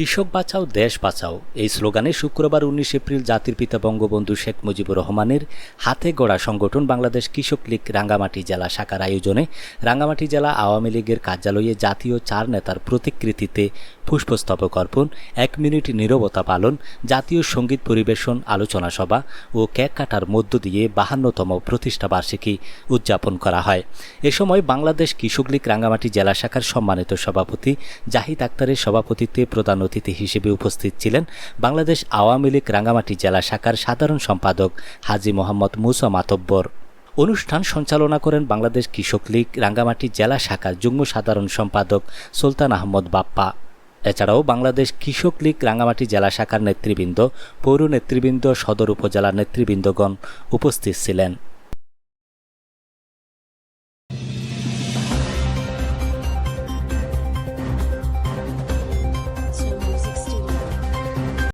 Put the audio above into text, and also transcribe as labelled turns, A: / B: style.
A: কৃষক বাঁচাও, দেশ বাঁচাও। এই স্লোগানে শুক্রবার উনিশ এপ্রিল জাতির পিতা বঙ্গবন্ধু শেখ মুজিবুর রহমানের হাতে গড়া সংগঠন বাংলাদেশ কৃষক লীগ রাঙ্গামাটি জেলা শাখার আয়োজনে রাঙ্গামাটি জেলা আওয়ামী লীগের কার্যালয়ে জাতীয় চার নেতার প্রতিকৃতিতে পুষ্পস্তবক অর্পণ, এক মিনিট নীরবতা পালন, জাতীয় সংগীত পরিবেশন আলোচনা সভা ও কেক কাটার মধ্য দিয়ে বাহান্নতম প্রতিষ্ঠা বার্ষিকী উদযাপন করা হয়। এ সময় বাংলাদেশ কৃষক লীগ রাঙ্গামাটি জেলা শাখার সম্মানিত সভাপতি জাহিদ আক্তারের সভাপতিত্বে প্রধান অতিথি হিসেবে উপস্থিত ছিলেন বাংলাদেশ আওয়ামী লীগ রাঙ্গামাটি জেলা শাখার সাধারণ সম্পাদক হাজি মোহাম্মদ মুসা মাতব্বর। অনুষ্ঠান সঞ্চালনা করেন বাংলাদেশ কৃষক লীগ রাঙ্গামাটি জেলা শাখার যুগ্ম সাধারণ সম্পাদক সুলতান আহমদ বাপ্পা। এছাড়াও বাংলাদেশ কৃষক লীগ রাঙ্গামাটি জেলা শাখার নেতৃবৃন্দ, পৌর নেতৃবৃন্দ, সদর উপজেলার নেতৃবৃন্দগণ উপস্থিত ছিলেন।